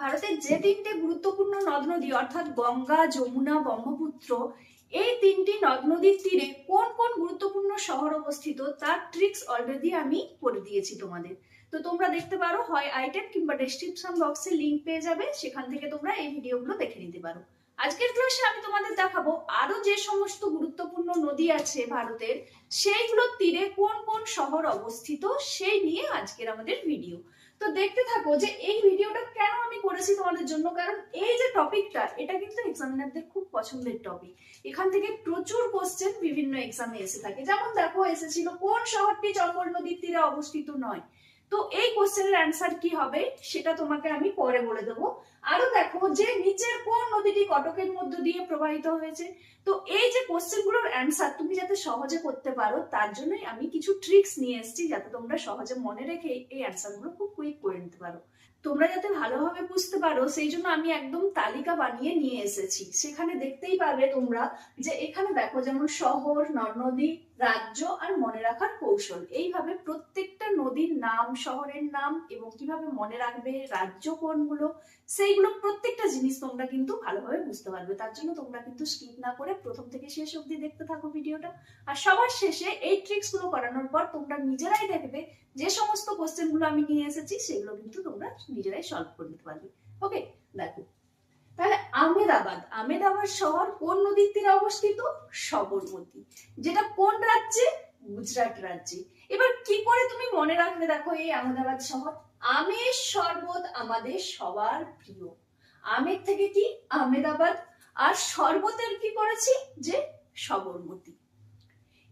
ভারতের যে তিনটে গুরুত্বপূর্ণ নদ নদী অর্থাৎ গঙ্গা, যমুনা, ব্রহ্মপুত্র, এই তিনটি নদ নদীর তীরে কোন কোন গুরুত্বপূর্ণ শহর অবস্থিত তার ট্রিক্স অলরেডি আমি করে দিয়েছি তোমাদের। তো তোমরা দেখতে পারো, হয় আইটেম কিংবা ডেসক্রিপশন বক্সে লিংক পেয়ে যাবে, সেখান থেকে তোমরা এই ভিডিওগুলো দেখে নিতে পারো। আজকের ক্লাসে আমি তোমাদের দেখাবো আরও যে সমস্ত গুরুত্বপূর্ণ নদী আছে ভারতের, সেইগুলোর তীরে কোন কোন শহর অবস্থিত, সেই নিয়ে আজকের আমাদের ভিডিও তো দেখতে থাকো যে এই ভিডিওটা কেন আমি করেছি তোমাদের জন্য, কারণ এই যে টপিকটা, এটা কিন্তু এক্সামিনারদের খুব পছন্দের টপিক এখান থেকে প্রচুর কোশ্চেন বিভিন্ন এক্সামে এসে থাকে। যেমন দেখো, এসেছিল কোন শহরটি চম্বল নদীর তীরে অবস্থিত নয়? তো এই কোশ্চেনের অ্যান্সার কি হবে, সেটা তোমাকে আমি পরে বলে দেবো। আরও দেখো যে নিচের কোন নদীটি কটকের মধ্য দিয়ে প্রবাহিত হয়েছে। তো এই যে কোশ্চেনগুলোর অ্যান্সার তুমি যাতে সহজে করতে পারো, তার জন্যই আমি কিছু ট্রিক্স নিয়ে এসেছি, যাতে তোমরা সহজে মনে রেখে এই অ্যান্সারগুলো খুব কুইক করে নিতে পারো। তোমরা যাতে ভালোভাবে বুঝতে পারো, সেই জন্য আমি একদম তালিকা বানিয়ে নিয়ে এসেছি। সেখানে দেখতেই পাবে তোমরা যে এখানে দেখো যেমন শহর নদ নদী রাজ্য আর মনে রাখার কৌশল। এইভাবে প্রত্যেকটা নদীর নাম, শহরের নাম এবং কীভাবে মনে রাখবে রাজ্য কোনগুলো, সেইগুলো প্রত্যেকটা জিনিস তোমরা কিন্তু ভালোভাবে বুঝতে পারবে। তার জন্য তোমরা কিন্তু স্কিপ না করে প্রথম থেকে শেষ অবধি দেখতে থাকো ভিডিওটা। আর সবার শেষে এই ট্রিক্সগুলো করানোর পর তোমরা নিজেরাই দেখবে যে সমস্ত কোশ্চেনগুলো আমি নিয়ে এসেছি, সেগুলো কিন্তু তোমরা নিজেরাই সলভ করে নিতে পারবে। ওকে দেখো। তাহলে আমেদাবাদ আমেদাবাদ শহর কোন নদীর তীরে অবস্থিত? সবরমতী, যেটা কোন রাজ্যে? গুজরাট রাজ্যে। এবার কি করে তুমি মনে রাখবে দেখো এই আমেদাবাদ শহর? আমের শরবত আমাদের সবার প্রিয়। আমের থেকে কি আমেদাবাদ আর শরবতের কি করেছি? যে সবরমতী।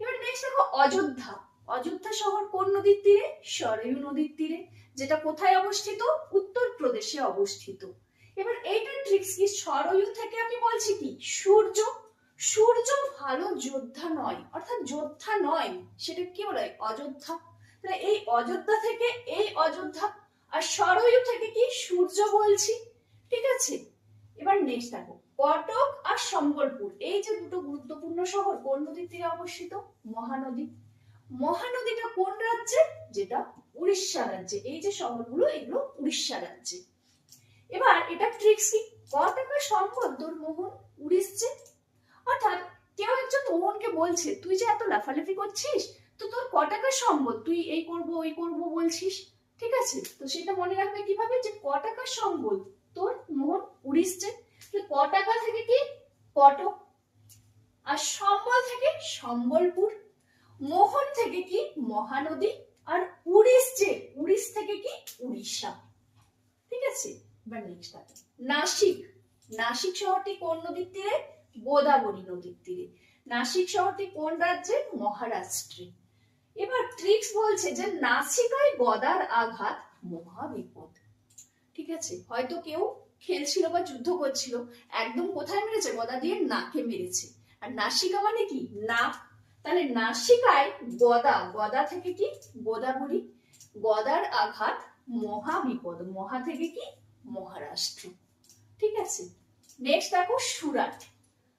এবার নেক্সট দেখো অযোধ্যা। অযোধ্যা শহর কোন নদীর তীরে? সরয়ু নদীর তীরে, যেটা কোথায় অবস্থিত? উত্তরপ্রদেশে অবস্থিত। এবার এইটার ট্রিক্স কি? সরয়ু থেকে আমি বলছি কি? সূর্য সূর্য ভালো যোদ্ধা নয়, অর্থাৎ যোদ্ধা নয়, সেটা কি বলে? অযোধ্যা। তাহলে এই অযোধ্যা থেকে এই অযোধ্যা, আর সরয়ু থেকে কি? সূর্য বলছি, ঠিক আছে? এবার নেক্সট দেখো, কটক আর সম্বলপুর, এই যে দুটো গুরুত্বপূর্ণ শহর, কোন নদীর তীরে অবস্থিত? মহানদী। মহানদীটা কোন রাজ্যে? যেটা উড়িষ্যা রাজ্যে। এই যে শহরগুলো, এগুলো উড়িষ্যা রাজ্যে। এবার এটা ট্রিক্স কি? সম্পদ তোর মোহন উড়িষ্যে। অর্থাৎ কেউ একজন মোহনকে বলছে, তুই যে এত লাফালাফি করছিস? তো তোর ক টাকা সম্পদ তুই এই করব, ওই করব বলছিস। ঠিক আছে? তো সেটা মনে রাখবে কীভাবে? যে ক টাকা সম্বল তোর মোহন উড়িষ্যে। তো ক টাকা থেকে কি? কটক। আর সম্বল থেকে সম্বলপুর। মোহন থেকে কি? মহানদী। আর উড়িষ যে উড়িষ থেকে কি? উড়িষ্যা। ঠিক আছে? এবার নেক্সট নাসিক। নাসিক শহরটি কোন নদীর তীরে? গোদাবরী নদীর তীরে। নাসিক শহরটি কোন রাজ্যে? মহারাষ্ট্রে। এবার ট্রিক্স বলছে যে নাসিকায় গদার আঘাত মহা ঠিক আছে? হয়তো কেউ খেলছিল বা যুদ্ধ করছিল, একদম কোথায় মেরেছে? গদা দিয়ে নাকে মেরেছে। আর নাসিকা মানে কি? নাক। তাহলে নাসিকায় গদা। গদা থেকে কি? গোদাবরী। গদার আঘাত মহা বিপদ মহা থেকে কি? মহারাষ্ট্র। ঠিক আছে? নেক্সট দেখো সুরাট।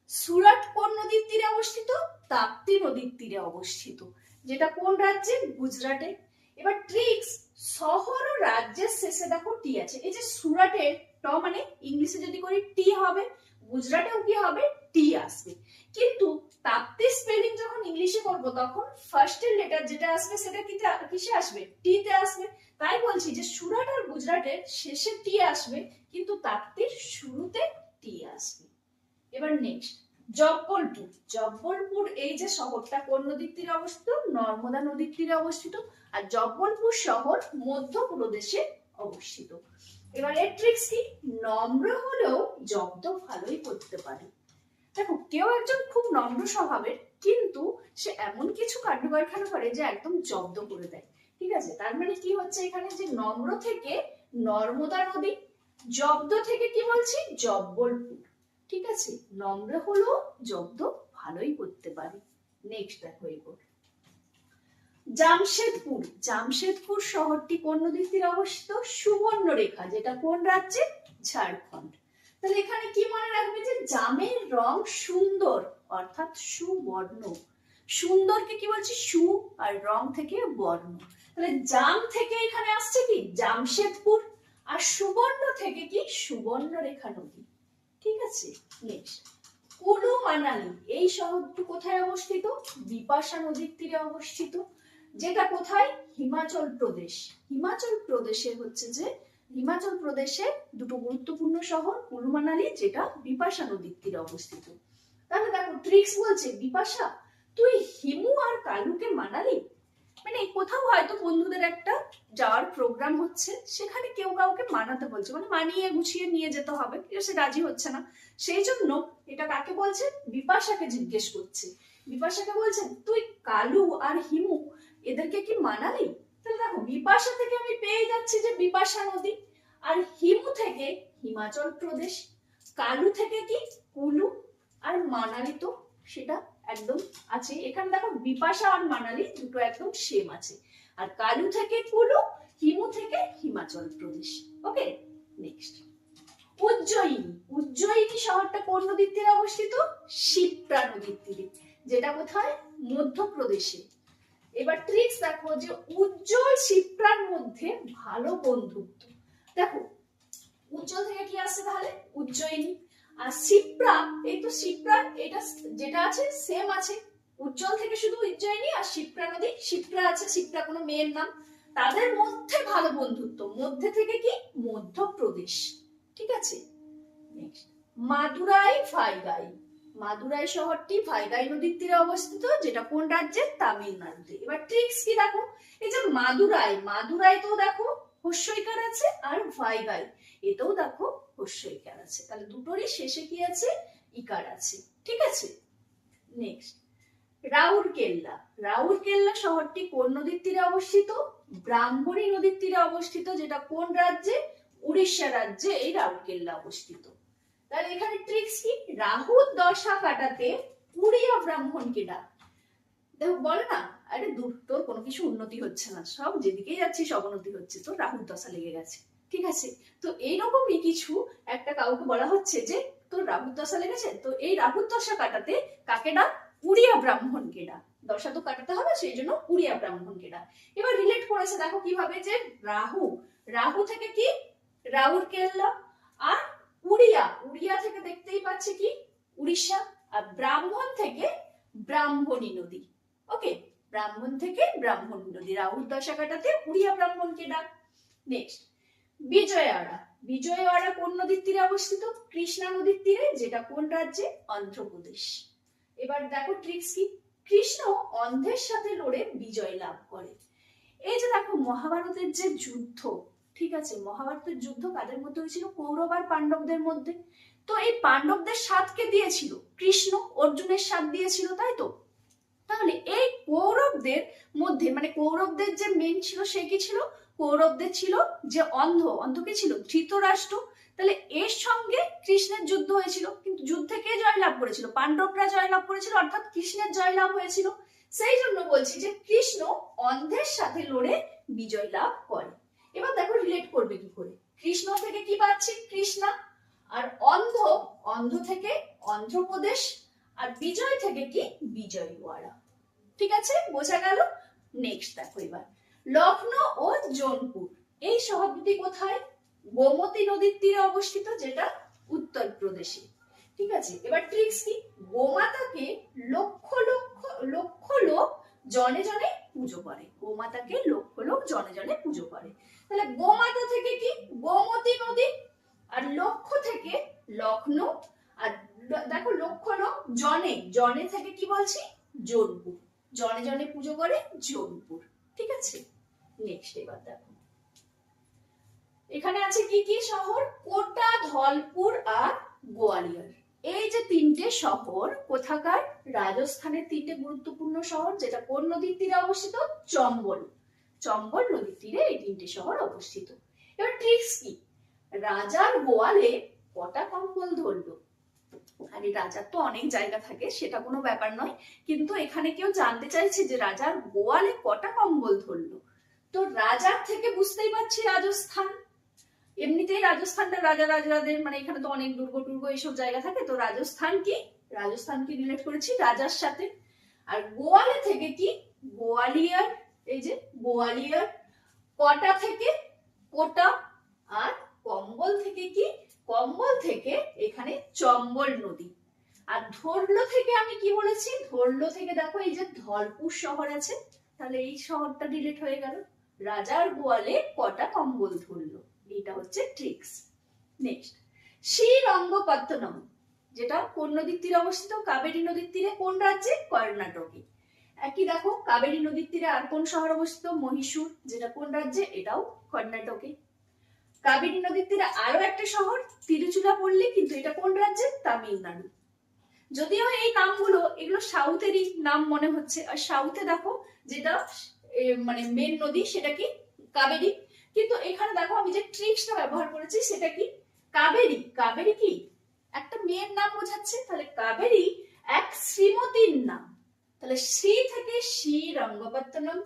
সুরাট কোন নদীর তীরে অবস্থিত? তাপ্তি নদীর তীরে অবস্থিত। যেটা কোন রাজ্যে? গুজরাটে। এবার ট্রিক্স শহর ও রাজ্যের শেষে দেখো টি আছে। এই যে সুরাটের ট মানে ইংলিশে যদি করি টি হবে, গুজরাটেও কি হবে? টি আসবে। কিন্তু তাপ্তি স্পেলিং যখন ইংলিশে করব, তখন ফার্স্টের লেটার যেটা আসবে, সেটা কিসে আসবে? টি তে আসবে। তাই বলছি যে সুরাট আর গুজরাটের শেষে টি আসবে, কিন্তু তাপ্তির শুরুতে টি আসবে। এবার নেক্সট জব্বলপুর। জব্বলপুর এই যে শহরটা কোন নদীর তীরে অবস্থিত? নর্মদা নদীর তীরে অবস্থিত। আর জব্বলপুর শহর মধ্যপ্রদেশে অবস্থিত। এবার এর ট্রিক্স কি? নম্র হলেও জব্দ ভালোই করতে পারে। দেখো, কেউ একজন খুব নম্র স্বভাবের, কিন্তু সে এমন কিছু কাণ্ড কারখানা করে যে একদম জব্দ করে দেয়। ঠিক আছে? তার মানে কি হচ্ছে এখানে? যে নম্র থেকে নর্মদা নদী, জব্দ থেকে কি বলছি? জব্বলপুর। ঠিক আছে? নম্র হলেও জব্দ ভালোই করতে পারে। নেক্সট দেখো এরপর জামশেদপুর। জামশেদপুর শহরটি কোন নদীর তীরে অবস্থিত? সুবর্ণরেখা, যেটা কোন রাজ্যে? ঝাড়খণ্ড। তাহলে এখানে কি মনে রাখবে যে জামের রং সুন্দর, অর্থাৎ সুবর্ণ। সুন্দরকে কি বলছি? সু আর রং থেকে বর্ণ। তাহলে জাম থেকে এখানে আসছে কি? জামশেদপুর আর সুবর্ণ থেকে কি? সুবর্ণ রেখা নদী। ঠিক আছে? নেক্সট। কুলু মানালি, এই শহরটি কোথায় অবস্থিত? বিপাশা নদীর তীরে অবস্থিত। যেটা কোথায়? হিমাচল প্রদেশ। হিমাচল প্রদেশে হচ্ছে যে, হিমাচল প্রদেশে দুটো গুরুত্বপূর্ণ শহর, কুলু মানালি, যেটা বিপাশা নদীর তীরে অবস্থিত। তাহলে দেখো ট্রিক্স বলছে, বিপাশা, তুই হিমু আর কালুকে মানালি? মানে কোথাও হয়তো বন্ধুদের একটা যাওয়ার প্রোগ্রাম হচ্ছে, সেখানে কেউ কাউকে মানাতে বলছে। মানে মানিয়ে গুছিয়ে নিয়ে যেতে হবে কিন্তু সে রাজি হচ্ছে না। সেই জন্য এটা কাকে বলছে? বিপাশাকে জিজ্ঞেস করছে। বিপাশাকে বলছে, তুই কালু আর হিমু, এদেরকে কি মানালি? তাহলে দেখো, বিপাশা থেকে আমি পেয়ে যাচ্ছি যে বিপাশা নদী, আর হিমু থেকে হিমাচল প্রদেশ, কালু থেকে কি কুলু আর মানালি তো সেটা একদম আছে। এখানে দেখো বিপাশা আর মানালি দুটো একদম সেম আছে। আর কালু থেকে কুলু, হিমু থেকে হিমাচল প্রদেশ। Okay next Ujjayini. উজ্জয়িনী শহরটা কোন নদীর তীরে অবস্থিত? শিপ্রা নদীর তীরে, যেটা কোথায় মধ্যপ্রদেশে। এবার ট্রিক্স দেখো যে উজ্জ্বল শিপ্রার মধ্যে ভালো বন্ধুত্ব। দেখো, উজ্জ্বল থেকে কি আসছে তাহলে? উজ্জয়িনী। আর শিপ্রা, এই তো শিপ্রা, এটা যেটা আছে সেম আছে। উজ্জ্বল থেকে শুধু উজ্জয়িনী আর শিপ্রা নদী। শিপ্রা আছে, শিপ্রা কোনো মেয়ের নাম। তাদের মধ্যে ভালো বন্ধুত্ব। মধ্যে থেকে কি? মধ্যপ্রদেশ। ঠিক আছে? মাদুরাই ফাইগাই মাদুরাই শহরটি ফাইগাই নদীর তীরে অবস্থিত, যেটা কোন রাজ্যে তামিলনাড়ুতে। এবার ট্রিক্স কি দেখো? এই যে মাদুরাই। মাদুরাই তো দেখো হস্যইকার আছে আর ভাইগাই। এতেও দেখো হস্যইকার আছে। তাহলে দুটোরই শেষে কি আছে? ইকার আছে। ঠিক আছে? নেক্সট রাউরকেল্লা রাউরকেল্লা শহরটি কোন নদীর তীরে অবস্থিত? ব্রাহ্মণী নদীর তীরে অবস্থিত, যেটা কোন রাজ্যে? উড়িষ্যা রাজ্যে এই রাউরকেল্লা অবস্থিত। তাহলে এখানে ট্রিক্স কি? রাহু দশা কাটাতে উড়িয়া ব্রাহ্মণকে ডাক। দেখো, বলে না? আরে দূর তোর কোনো কিছু উন্নতি হচ্ছে না। সব যেদিকেই যাচ্ছিস অবনতি হচ্ছে। তোর রাহুর দশা লেগে গেছে। ঠিক আছে? তো এইরকমই কিছু একটা কাউকে বলা হচ্ছে যে, তোর রাহুর দশা লেগেছে? তো এই রাহুর দশা কাটাতে কাকে ডাক? উড়িয়া ব্রাহ্মণকে ডাক। দশা তো কাটাতে হবে, সেই জন্য উড়িয়া ব্রাহ্মণকে ডাক। এবার রিলেট করেছে, দেখো কীভাবে যে রাহু রাহু থেকে কি? রাউর কেল্লা আর উড়িয়া উড়িয়া থেকে দেখতেই পাচ্ছে কি? উড়িষ্যা আর ব্রাহ্মণ থেকে ব্রাহ্মণী নদী। ওকে ব্রাহ্মণ থেকে ব্রাহ্মণ নদী। রাহুল দশা কাটাতে উড়িয়া ব্রাহ্মণকে ডাক। নেক্সট বিজয়ওয়াড়া। বিজয়ওয়াড়া কোন নদীর তীরে অবস্থিত? কৃষ্ণা নদীর তীরে, যেটা কোন রাজ্যে? অন্ধ্রপ্রদেশ। এবার দেখো ট্রিক্স কি? কৃষ্ণ অন্ধের সাথে লড়ে বিজয় লাভ করে। এই যে দেখো মহাভারতের যে যুদ্ধ, ঠিক আছে? মহাভারতের যুদ্ধ কাদের মধ্যে হয়েছিল? কৌরব আর পাণ্ডবদের মধ্যে। তো এই পাণ্ডবদের সাথকে দিয়েছিল? কৃষ্ণ অর্জুনের সাথ দিয়েছিল, তাই তো? তাহলে এই কৌরবদের মধ্যে মানে কৌরবদের যে মেন ছিল, সে কি ছিল? কৌরবদের ছিল যে অন্ধ অন্ধ কে ছিল? ধৃতরাষ্ট্র। তাহলে এর সঙ্গে কৃষ্ণের যুদ্ধ হয়েছিল। কিন্তু যুদ্ধে কে জয়লাভ করেছিল? পাণ্ডবরা জয়লাভ করেছিল, অর্থাৎ কৃষ্ণের জয়লাভ হয়েছিল। সেই জন্য বলছি যে কৃষ্ণ অন্ধের সাথে লড়ে বিজয় লাভ করে। এবার দেখো রিলেট করবে কি করে? কৃষ্ণ থেকে কি পাচ্ছি? কৃষ্ণা। আর অন্ধ অন্ধ থেকে অন্ধ্রপ্রদেশ। আর বিজয় থেকে কি? বিজয়ওয়াড়া। ঠিক আছে? বোঝা গেল? নেক্সট দেখো এবার। লখনৌ ও জোনপুর। এই শহর দুটি কোথায়? গোমতী নদীর তীরে অবস্থিত, যেটা উত্তরপ্রদেশে। ঠিক আছে, এবার ট্রিক্স কি? গোমাতাকে লক্ষ লক্ষ লক্ষ লোক জনে জনে পুজো করে। গোমাতাকে লক্ষ লোক জনে জনে পুজো করে। তাহলে গোমাতা থেকে কি? গোমতী নদী, আর লক্ষ্য থেকে লখনৌ আর দেখো লক্ষ লোক জনে জনে থেকে কি বলছি? জোনপুর। জনে জনে পুজো করে জোনপুর। ঠিক আছে? নেক্সট এবার দেখো। এখানে আছে কি কি শহর? কোটা, ধলপুর আর গোয়ালিয়র। এই যে তিনটে শহর, কোথাকার? রাজস্থানের তিনটে গুরুত্বপূর্ণ শহর, যেটা কোন নদীর তীরে অবস্থিত? চম্বল। চম্বল নদীর তীরে এই তিনটে শহর অবস্থিত। এবার ট্রিক্স কি? রাজার গোয়ালে কটা কম্বল ধরলো? আরে, রাজার তো অনেক জায়গা থাকে, সেটা কোনো ব্যাপার নয়। কিন্তু এখানে কেউ জানতে চাইছে যে রাজার গোয়ালে কটা কম্বল ধরলো। তো রাজার থেকে বুঝতেই পারছি রাজস্থান। এমনিতেই রাজস্থানটা রাজা রাজাদের মানে এখানে তো অনেক দুর্গ টুর্গ এইসব জায়গা থাকে, তো রাজস্থান কি? রাজস্থানকে রিলেট করেছি? রাজার সাথে। আর গোয়ালে থেকে কি? গোয়ালিয়ার, এই যে গোয়ালিয়র, কটা থেকে? কোটা আর কম্বল থেকে কি? কম্বল থেকে এখানে চম্বল নদী। আর ধরলো থেকে আমি কি বলেছি? ধরলো থেকে দেখো, এই যে ধলপুর শহর আছে, তাহলে এই শহরটা ডিলিট হয়ে গেল। রাজার গোয়ালে কটা কম্বল ধরল? এটা হচ্ছে ট্রিক্স নেক্সট শ্রীরঙ্গপত্তনম যেটা কোন নদীর তীরে অবস্থিত? কাবেরী নদীর তীরে কোন রাজ্যে? কর্ণাটকে। একই দেখো, কাবেরী নদীর তীরে আর কোন শহর অবস্থিত? মহীশূর, যেটা কোন রাজ্যে? এটাও কর্ণাটকে। কাবেরী নদীর তীরে আরও একটা শহর, তিরুচুলা তিরুচুরাপল্লী কিন্তু এটা কোন রাজ্যে? তামিলনাড়ু। যদিও এই নামগুলো এগুলো সাউথেরই নাম মনে হচ্ছে, আর সাউথে দেখো, যেটা মানে মেন নদী সেটা কি? কাবেরী। কিন্তু এখানে দেখো আমি যে ট্রিক্সটা ব্যবহার করেছি সেটা কি? কাবেরী। কাবেরী কি? একটা মেয়ের নাম বোঝাচ্ছে। তাহলে কাবেরী এক শ্রীমতীর নাম। তাহলে শ্রী থেকে শ্রীরঙ্গপত্তনম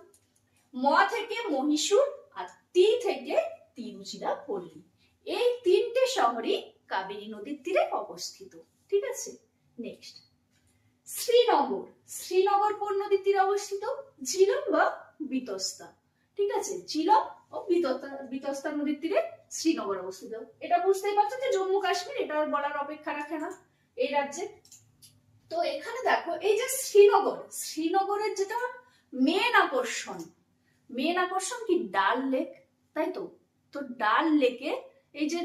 ম থেকে মহীশূর, আর তি থেকে তিরুচিরা তিরুচিরাপল্লী। এই তিনটে শহরই কাবেরী নদীর তীরে অবস্থিত। ঠিক আছে? নেক্সট শ্রীনগর। শ্রীনগর নদীর তীরে অবস্থিত? ঝিলম বা বিতস্তা। ঠিক আছে? ঝিলম ও বিতস্তা নদীর তীরে শ্রীনগর অবস্থিত। এটা বুঝতেই পারছ যে জম্মু কাশ্মীর, এটা বলার অপেক্ষা রাখে না এই রাজ্যে। তো এখানে দেখো, এই যে শ্রীনগর, শ্রীনগরের যেটা মেন আকর্ষণ মেন আকর্ষণ কি? ডাল লেক, তাই তো? তো ডাল লেকে, এই যে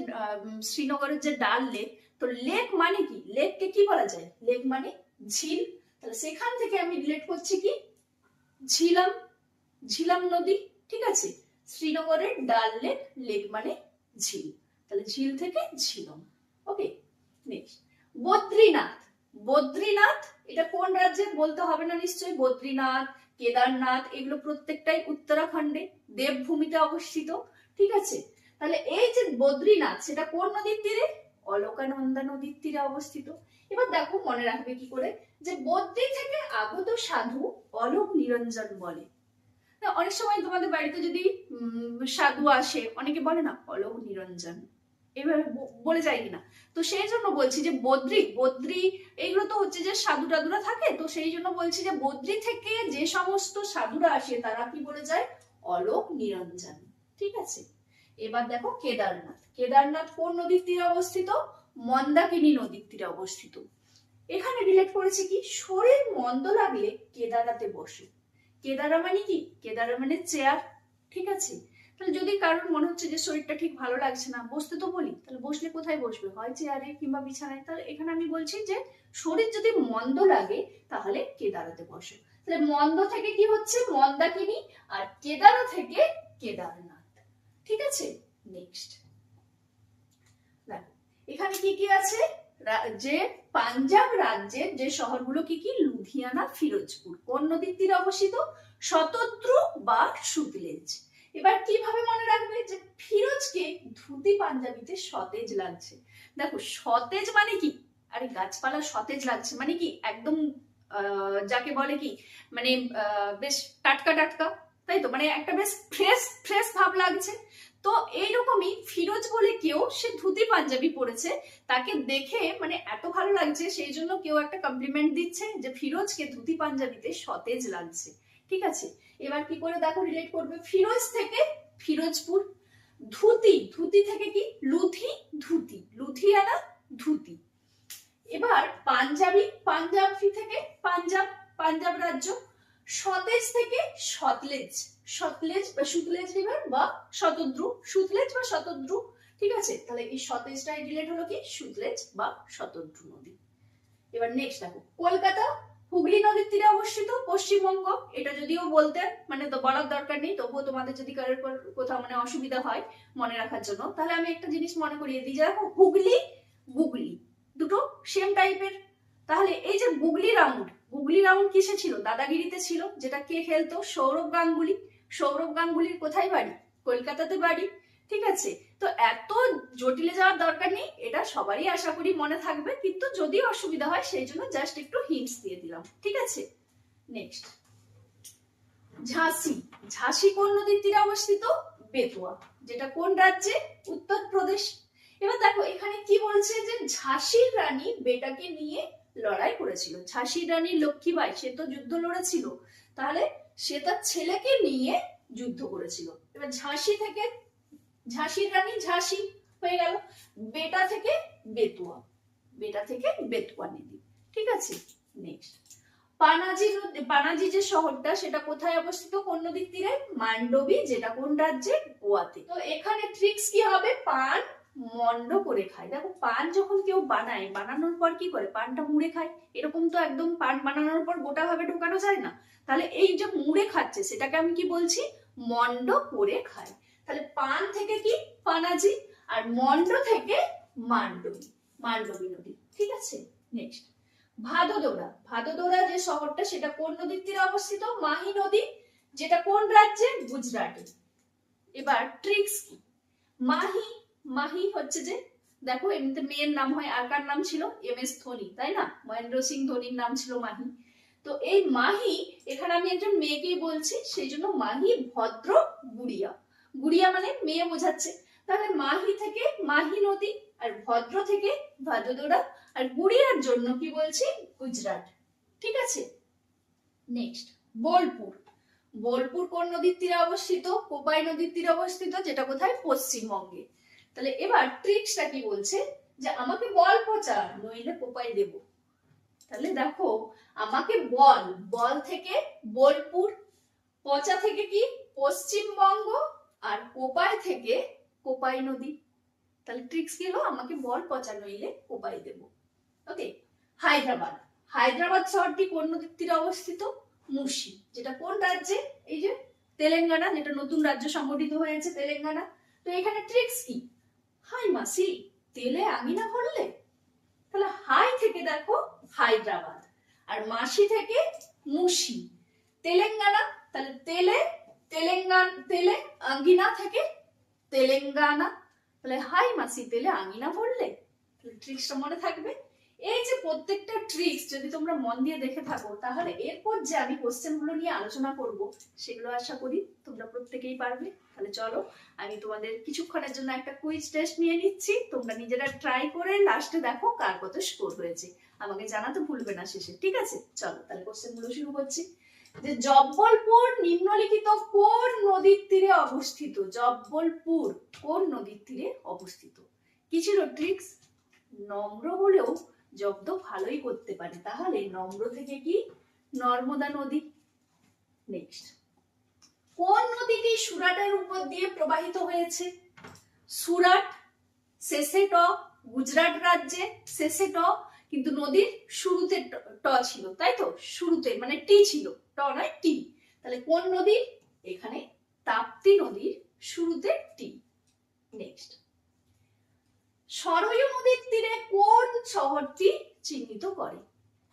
শ্রীনগরের যে ডাল লেক, তো লেক মানে কি? লেককে কি বলা যায়? লেক মানে ঝিল তাহলে সেখান থেকে আমি রিলেট করছি কি? ঝিলাম ঝিলাম নদী, ঠিক আছে? শ্রীনগরের ডাল লেক লেক মানে ঝিল। তাহলে ঝিল থেকে ঝিলম। ওকে নেক্সট বদ্রীনাথ বদ্রীনাথ, এটা কোন রাজ্যে বলতে হবে না নিশ্চয়ই? বদ্রীনাথ, কেদারনাথ, এগুলো প্রত্যেকটাই উত্তরাখণ্ডে, দেবভূমিতে অবস্থিত, ঠিক আছে? তাহলে এই যে বদ্রীনাথ, সেটা কোন নদীর তীরে? অলকানন্দা নদীর তীরে অবস্থিত। এবার দেখো মনে রাখবে কি করে? যে বদ্রী থেকে আগত সাধু অলোক নিরঞ্জন বলে। অনেক সময় তোমাদের বাড়িতে যদি সাধু আসে, অনেকে বলে না, অলোক নিরঞ্জন। এভাবে বলে যায় কিনা? তো সেই জন্য বলছি যে বদ্রী বদ্রী, এইগুলো তো হচ্ছে যে সাধু টাধুরা থাকে, তো সেই জন্য বলছি যে বদ্রী থেকে যে সমস্ত সাধুরা আসে, তারা কি বলে যায়? অলোক নিরঞ্জন। ঠিক আছে? এবার দেখো কেদারনাথ। কেদারনাথ কোন নদীর তীরে অবস্থিত? মন্দাকিনী নদীর তীরে অবস্থিত। এখানে রিলেট করেছে কি? শরীর মন্দ লাগলে কেদারাতে বসে। কেদারা মানে কি? কেদারা মানে চেয়ার ঠিক আছে? তাহলে যদি কারোর মনে হচ্ছে যে শরীরটা ঠিক ভালো লাগছে না, বসতে তো বলি, তাহলে বসলে কোথায় বসবে? হয় চেয়ারে কিংবা বিছানায়? তাহলে এখানে আমি বলছি যে শরীর যদি মন্দ লাগে, তাহলে কেদারাতে বসে। তাহলে মন্দ থেকে কি হচ্ছে? মন্দাকিনী আর কেদারা থেকে কেদারনাথ। ঠিক আছে? নেক্সট এখানে কি কি আছে? যে পাঞ্জাব রাজ্যের যে শহরগুলো কি কি? লুধিয়ানা, ফিরোজপুর। কোন নদীর তীরে অবস্থিত? শতদ্রু বা সুতলেজ। এবার কীভাবে মনে রাখবে যে ফিরোজকে ধুতি পাঞ্জাবিতে সতেজ লাগছে? দেখো, সতেজ মানে কি? আরে, গাছপালা সতেজ লাগছে মানে কি? একদম যাকে বলে কি? মানে বেশ টাটকা টাটকা। তাই তো? মানে একটা বেশ ফ্রেশ ফ্রেশ ভাব লাগছে। তো এইরকমই ফিরোজ বলে কেউ সে ধুতি পাঞ্জাবি পরেছে, তাকে দেখে মানে এত ভালো লাগছে, সেই জন্য কেউ একটা কমপ্লিমেন্ট দিচ্ছে যে ফিরোজকে ধুতি পাঞ্জাবিতে সতেজ লাগছে। ঠিক আছে? এবার কি করে দেখো রিলেট করবে? ফিরোজ থেকে ফিরোজপুর। ধুতি ধুতি থেকে কি? লুথি ধুতি। লুথিয়ানা ধুতি। এবার পাঞ্জাবি পাঞ্জাবি থেকে পাঞ্জাব পাঞ্জাব রাজ্য। সতেজ থেকে সতলেজ সতলেজ বা সুতলেজ রিভার বা শতদ্রু সুতলেজ বা শতদ্রু ঠিক আছে? তাহলে এই সতেজটাই রিলেট হলো কি? সুতলেজ বা শতদ্রু নদী। এবার নেক্সট দেখো, কলকাতা হুগলি নদীর তীরে অবস্থিত পশ্চিমবঙ্গ। এটা যদিও বলতে মানে তো বলার দরকার নেই, তবুও তোমাদের যদি কারোর কোথাও মানে অসুবিধা হয় মনে রাখার জন্য, তাহলে আমি একটা জিনিস মনে করিয়ে দিই। যে দেখো হুগলি, গুগলি, দুটো সেম টাইপের তাহলে এই যে গুগলি রাউন্ড গুগলি রাউন্ড কিসে ছিল? দাদাগিরিতে ছিল, যেটা কে খেলতো? সৌরভ গাঙ্গুলি। সৌরভ গাঙ্গুলির কোথায় বাড়ি? কলকাতাতে বাড়ি, ঠিক আছে? তো এত জটিলে যাওয়ার দরকার নেই, এটা সবারই আশা করি মনে থাকবে, কিন্তু যদি অসুবিধা হয়, সেই জন্য জাস্ট একটু হিন্টস দিয়ে দিলাম, ঠিক আছে? নেক্সট ঝাঁসি। ঝাঁসি কোন নদীর তীরে অবস্থিত? বেতুয়া, যেটা কোন রাজ্যে? উত্তরপ্রদেশ। এবার দেখো, এখানে কি বলছে যে ঝাঁসির রানী বেটাকে নিয়ে লড়াই করেছিল। ঝাঁসির রানী লক্ষ্মীবাই সে তো যুদ্ধ লড়েছিল। তাহলে সে তার ছেলেকে নিয়ে যুদ্ধ করেছিল। এবার ঝাঁসি থেকে ঝাঁসির রানী, ঝাঁসি হয়ে গেল। বেটা থেকে বেতুয়া। বেটা থেকে বেতুয়া নদী ঠিক আছে? নেক্সট পানাজি পানাজি যে শহরটা, সেটা কোথায় অবস্থিত? কোন নদীর তীরে? মান্ডবী, যেটা কোন রাজ্যে? গোয়াতে। তো এখানে ট্রিক্স কি হবে? পান মন্ড করে খায়। দেখো, পান যখন কেউ বানায়, বানানোর পর কি করে? পানটা মুড়ে খায়। এরকম তো একদম পান বানানোর পর গোটা ভাবে ঢোকানো যায় না। তাহলে এই যে মুড়ে খাচ্ছে, সেটাকে আমি কি বলছি? মন্ড করে খায়। তাহলে পান থেকে কি? পানাজি। আর মন্ড থেকে মান্ডবী মান্ডবী নদী। ঠিক আছে? নেক্সট ভাদোদরা। ভাদোদরা যে শহরটা, সেটা কোন নদীর তীরে অবস্থিত? মাহি নদী, যেটা কোন রাজ্যে গুজরাটে। এবার ট্রিক্স কি? মাহি মাহি হচ্ছে যে, দেখো, এমনিতে মেয়ের নাম হয়, আর কার নাম ছিল? এম এস ধোনি, তাই না? মহেন্দ্র সিং ধোনির নাম ছিল মাহি। তো এই মাহি, এখানে আমি একজন মেয়েকেই বলছি, সেই জন্য মাহি ভদ্র গুড়িয়া। গুড়িয়া মানে মেয়ে বোঝাচ্ছে। তাহলে মাহি থেকে মাহি নদী, আর ভদ্র থেকে ভাদোদরা, আর গুড়িয়ার জন্য কি বলছি? গুজরাট। ঠিক আছে? নেক্সট বোলপুর। বোলপুর কোন নদীর তীরে অবস্থিত? কোপাই নদীর তীরে অবস্থিত, যেটা কোথায়? পশ্চিমবঙ্গে। তাহলে এবার ট্রিক্সটা কি বলছে? যে আমাকে বল পচা নইলে কোপাই দেব। তাহলে দেখো, আমাকে বল বল থেকে বোলপুর, পচা থেকে কি? পশ্চিমবঙ্গ আর কোপাই থেকে কোপাই নদী। তাহলে ট্রিক্স কি হলো? আমাকে বল পচা, নইলে কোপাই দেব। ওকে হায়দ্রাবাদ। হায়দ্রাবাদ শহরটি কোন নদীর তীরে অবস্থিত? মুর্শি। যেটা কোন রাজ্যে? এই যে তেলেঙ্গানা, যেটা নতুন রাজ্য সংগঠিত হয়েছে তেলেঙ্গানা। তো এখানে ট্রিক্স কি? হাই মাসি, তেলে আঙিনা ভরলে? তাহলে হাই থেকে দেখো হায়দ্রাবাদ, আর মাসি থেকে মুসি। তেলেঙ্গানা, তাহলে তেলে, তেলেঙ্গান, তেলে আঙ্গিনা থেকে তেলেঙ্গানা। তাহলে হাই মাসি, তেলে আঙিনা ভরলে? ট্রিক্সটা মনে থাকবে। এই যে প্রত্যেকটা ট্রিক্স যদি তোমরা মন দিয়ে দেখে থাকো, তাহলে এরপর যে আমি কোশ্চেনগুলো নিয়ে আলোচনা করব, সেগুলো আশা করি তোমরা প্রত্যেকেই পারবে। তাহলে চলো, আমি তোমাদের কিছুক্ষণের জন্য একটা কুইজ টেস্ট নিয়ে নিচ্ছি। তোমরা নিজেরা ট্রাই করে লাস্টে দেখো কার কত স্কোর হয়েছে। আমাকে জানাতে ভুলবে না শেষে, ঠিক আছে? চলো, তাহলে কোশ্চেনগুলো শুরু করছি। যে জব্বলপুর নিম্নলিখিত কোন নদীর তীরে অবস্থিত? জব্বলপুর কোন নদীর তীরে অবস্থিত? কি ছিল ট্রিক্স নম্র হলেও জব্দ ভালোই করতে পারে। তাহলে নম্র থেকে কি? নর্মদা নদী। নেক্সট কোন নদীটি সুরাটের উপর দিয়ে প্রবাহিত হয়েছে? সুরাট শেষে ট, গুজরাট রাজ্যে শেষে ট, কিন্তু নদীর শুরুতে ট- ছিল, তাই তো? শুরুতে মানে টি ছিল, ট নয়, টি। তাহলে কোন নদী? এখানে তাপ্তি নদীর শুরুতে টি। নেক্সট সরয়ু নদীর তীরে কোন শহরটি চিহ্নিত করে?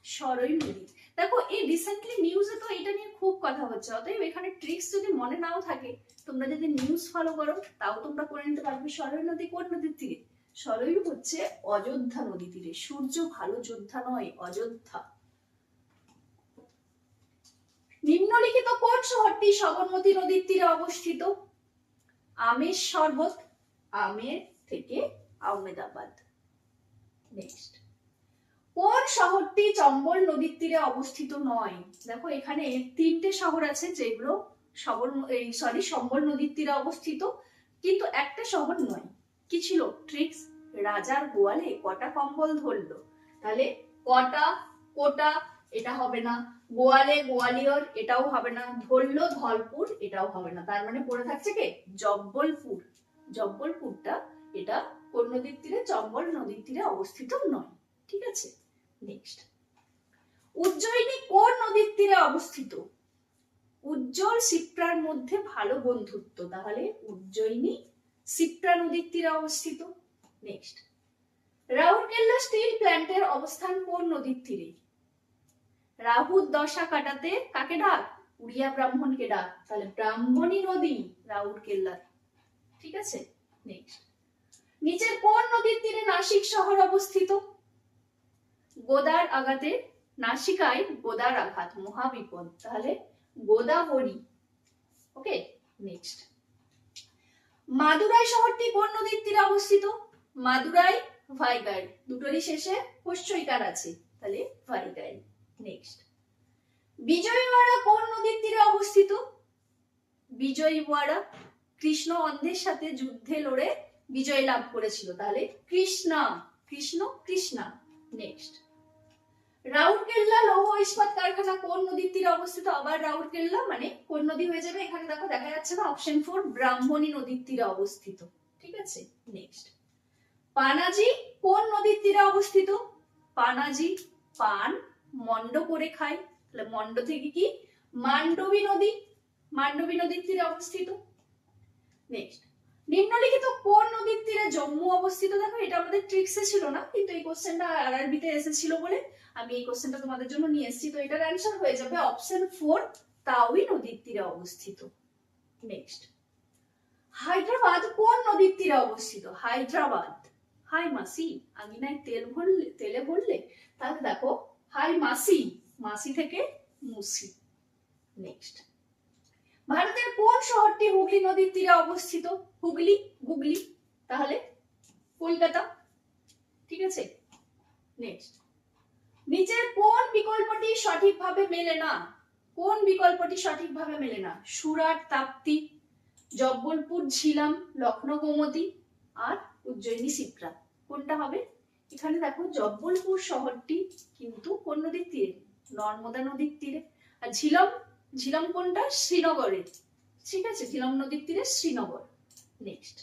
সরয়ু নদী। দেখো, এই রিসেন্টলি নিউজে তো এটা নিয়ে খুব কথা হচ্ছে। অতএব এখানে ট্রিক্স যদি মনে নাও থাকে, তোমরা যদি নিউজ ফলো করো, তাও তোমরা করে নিতে পারবে সরয়ু নদী কোন নদীর তীরে? সরয়ু হচ্ছে অযোধ্যা নদী তীরে। সূর্য ভালো যোদ্ধা নয়, অযোধ্যা। নিম্নলিখিত কোন শহরটি সবরমতী নদীর তীরে অবস্থিত? আমের শরবত, আমের থেকে আহমেদাবাদ। নেক্সট কোন শহরটি চম্বল নদীর তীরে অবস্থিত নয়? দেখো, এখানে তিনটে শহর আছে যেগুলো সবর এই সরি সম্বল নদীর তীরে অবস্থিত। কিন্তু একটা শহর নয়। কি ছিল? ট্রিক্স রাজার গোয়ালে কটা কম্বল ধরলো? তাহলে কটা, কোটা, এটা হবে না। গোয়ালে গোয়ালিয়র, এটাও হবে না। ধরলো ধলপুর, এটাও হবে না। তার মানে পড়ে থাকছে কে? জব্বলপুর। জব্বলপুরটা এটা কোন নদীর তীরে, চম্বল নদীর তীরে অবস্থিত নয়। ঠিক আছে? নেক্সট উজ্জয়িনী কোন নদীর তীরে অবস্থিত? উজ্জ্বল সিপ্রার মধ্যে ভালো বন্ধুত্ব। তাহলে উজ্জয়িনী সিপ্রা নদীর তীরে অবস্থিত। নেক্সট রাউরকেল্লা স্টিল প্ল্যান্টের অবস্থান কোন নদীর তীরে? রাহুর দশা কাটাতে কাকে ডাক? উড়িয়া ব্রাহ্মণকে ডাক। তাহলে ব্রাহ্মণী নদী রাউরকেল্লার ঠিক আছে? নেক্সট নিচের কোন নদীর তীরে নাসিক শহর অবস্থিত? গোদার আঘাতে নাসিকায় গোদার আঘাত, মহাবিপদ। তাহলে গোদাবরী। ওকে, নেক্সট। মাদুরাই শহরটি কোন নদীর তীরে অবস্থিত? মাদুরাই, ভাইগাই। দুটোরই শেষে হস্যইকার আছে। তাহলে ভাইগাই। নেক্সট। বিজয়ওয়াড়া কোন নদীর তীরে অবস্থিত? বিজয়ওয়াড়া কৃষ্ণ অন্ধের সাথে যুদ্ধে লড়ে বিজয় লাভ করেছিল। তাহলে কৃষ্ণা, কৃষ্ণ, কৃষ্ণা নেক্সট রাউরকেল্লা লৌহ ইস্পাত কারখানা কোন নদীর তীরে অবস্থিত? আবার রাউরকেল্লা মানে কোন নদী হয়ে যাবে? এখানে দেখো দেখা যাচ্ছে না অপশন ফোর ব্রাহ্মণী নদীর তীরে অবস্থিত। ঠিক আছে? নেক্সট পানাজি কোন নদীর তীরে অবস্থিত? পানাজি পান মন্ড করে খায়। তাহলে মন্ড থেকে কি? মান্ডবী নদী। মান্ডবী নদীর তীরে অবস্থিত। নেক্সট নিম্নলিখিত কোন নদীর তীরে জম্মু অবস্থিত? দেখো, এটা আমাদের ট্রিক্সে ছিল না, কিন্তু এই কোশ্চেনটা আরআরবি তে এসেছিল বলে আমি এই কোশ্চেনটা তোমাদের জন্য নিয়ে এসেছি। তো এটার অ্যান্সার হয়ে যাবে অপশন ফোর তাওই নদীর তীরে অবস্থিত। নেক্সট হায়দ্রাবাদ কোন নদীর তীরে অবস্থিত? হায়দ্রাবাদ। হাই মাসি আমি আঙিনায় তেল ভরলে, তেলে ভরলে? তাহলে দেখো হাই মাসি মাসি থেকে মুসি। নেক্সট ভারতের কোন শহরটি হুগলি নদীর তীরে অবস্থিত? হুগলি, গুগলি, তাহলে কলকাতা, ঠিক আছে? নেক্সট নিচের কোন বিকল্পটি সঠিকভাবে মেলে না? কোন বিকল্পটি সঠিকভাবে মেলে না? সুরাট, তাপ্তি, জব্বলপুর, ঝিলাম, লখনৌ, গোমতী আর উজ্জয়িনী, সিপ্রা। কোনটা হবে? এখানে দেখো, জব্বলপুর শহরটি কিন্তু কোন নদীর তীরে? নর্মদা নদীর তীরে। আর ঝিলম ঝিলম কোনটা? শ্রীনগরে। ঠিক আছে? ঝিলম নদীর তীরে শ্রীনগর। নেক্সট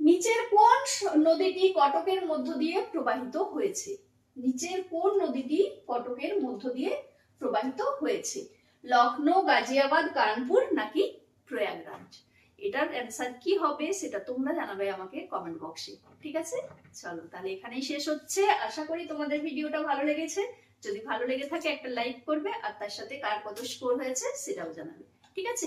নিচের কোন নদীটি কটকের মধ্য দিয়ে প্রবাহিত হয়েছে? নিচের কোন নদীটি কটকের মধ্য দিয়ে প্রবাহিত হয়েছে? লখনৌ, গাজিয়াবাদ কানপুর নাকি প্রয়াগরাজ? এটার অ্যান্সার কি হবে সেটা তোমরা জানাবে আমাকে কমেন্ট বক্সে ঠিক আছে? চলো, তাহলে এখানেই শেষ হচ্ছে। আশা করি তোমাদের ভিডিওটা ভালো লেগেছে। যদি ভালো লেগে থাকে একটা লাইক করবে, আর তার সাথে কার কত স্কোর হয়েছে সেটাও জানাবে। ঠিক আছে?